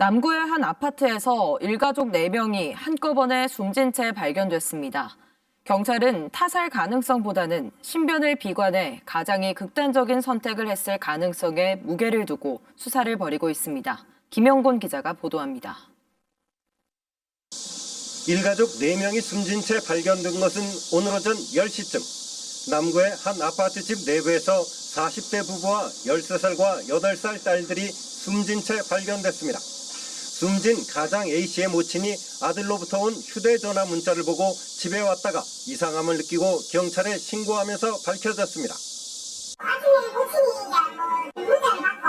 남구의 한 아파트에서 일가족 4명이 한꺼번에 숨진 채 발견됐습니다. 경찰은 타살 가능성보다는 신변을 비관해 가장이 극단적인 선택을 했을 가능성에 무게를 두고 수사를 벌이고 있습니다. 김영곤 기자가 보도합니다. 일가족 4명이 숨진 채 발견된 것은 오늘 오전 10시쯤 남구의 한 아파트 집 내부에서 40대 부부와 13살과 8살 딸들이 숨진 채 발견됐습니다. 숨진 가장 A씨의 모친이 아들로부터 온 휴대전화 문자를 보고 집에 왔다가 이상함을 느끼고 경찰에 신고하면서 밝혀졌습니다. 이제 뭐 문자를 받고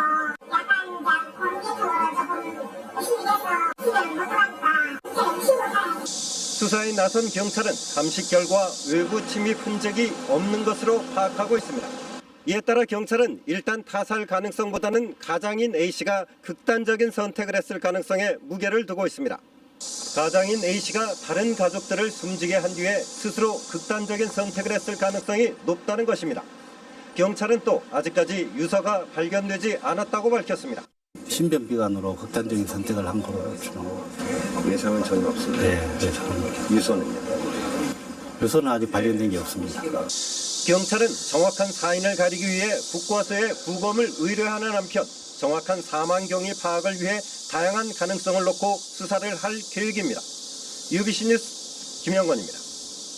약간 이제 공개적으로 조금 의심이 돼서 집에는 못 들어가니까 이제 신고해야 수사에 나선 경찰은 감식 결과 외부 침입 흔적이 없는 것으로 파악하고 있습니다. 이에 따라 경찰은 일단 타살 가능성보다는 가장인 A씨가 극단적인 선택을 했을 가능성에 무게를 두고 있습니다. 가장인 A씨가 다른 가족들을 숨지게 한 뒤에 스스로 극단적인 선택을 했을 가능성이 높다는 것입니다. 경찰은 또 아직까지 유서가 발견되지 않았다고 밝혔습니다. 신변비관으로 극단적인 선택을 한 걸로 추정합니다. 예상은 전혀 없습니다. 네, 그래서 유서는요? 유서는 아직 발견된 게 없습니다. 경찰은 정확한 사인을 가리기 위해 국과서에 부검을 의뢰하는 한편 정확한 사망 경위 파악을 위해 다양한 가능성을 놓고 수사를 할 계획입니다. UBC 뉴스 김영건입니다.